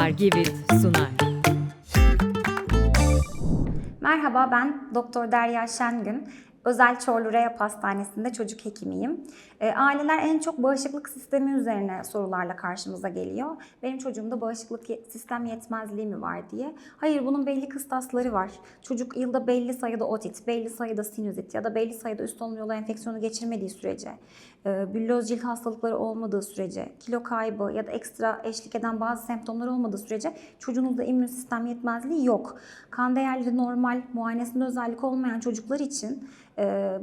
Argivit sunar. Merhaba ben Doktor Derya Şengün. Özel Çorlu Reyap Hastanesi'nde çocuk hekimiyim. E, aileler en çok bağışıklık sistemi üzerine sorularla karşımıza geliyor. Benim çocuğumda bağışıklık ye- sistem yetmezliği mi var diye. Hayır bunun belli kıstasları var. Çocuk yılda belli sayıda otit, belli sayıda sinüzit ya da belli sayıda üst solunum yolu enfeksiyonu geçirmediği sürece, e, büllöz cilt hastalıkları olmadığı sürece, kilo kaybı ya da ekstra eşlik eden bazı semptomlar olmadığı sürece çocuğunuzda immün sistem yetmezliği yok. Kan değerleri normal, muayenesinde özellik olmayan çocuklar için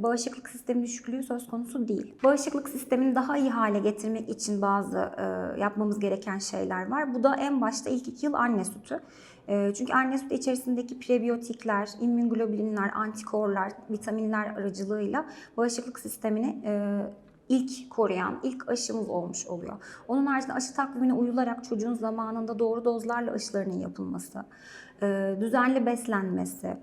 bağışıklık sistemi düşüklüğü söz konusu değil. Bağışıklık sistemini daha iyi hale getirmek için bazı e, yapmamız gereken şeyler var. Bu da en başta ilk iki yıl anne sütü. E, Çünkü anne sütü içerisindeki prebiyotikler, immünglobulinler, antikorlar, vitaminler aracılığıyla bağışıklık sistemini e, ilk koruyan, ilk aşımız olmuş oluyor. Onun haricinde aşı takvimine uyularak çocuğun zamanında doğru dozlarla aşılarının yapılması, e, düzenli beslenmesi,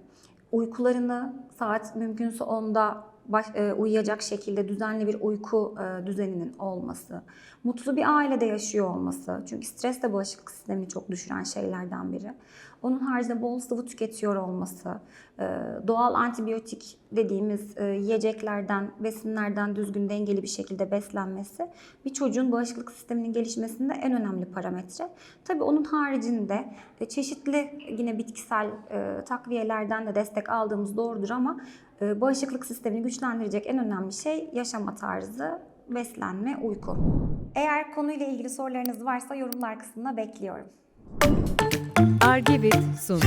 uykularını saat mümkünse 10'da baş, e, uyuyacak şekilde düzenli bir uyku e, düzeninin olması, mutlu bir ailede yaşıyor olması. Çünkü stres de bağışıklık sistemini çok düşüren şeylerden biri. Onun haricinde bol sıvı tüketiyor olması, e, doğal antibiyotik dediğimiz e, yiyeceklerden, besinlerden düzgün dengeli bir şekilde beslenmesi bir çocuğun bağışıklık sisteminin gelişmesinde en önemli parametre. Tabii onun haricinde e, çeşitli yine bitkisel e, takviyelerden de destek aldığımız doğrudur ama bağışıklık sistemini güçlendirecek en önemli şey yaşama tarzı, beslenme, uyku. Eğer konuyla ilgili sorularınız varsa yorumlar kısmına bekliyorum. Argivit sundu.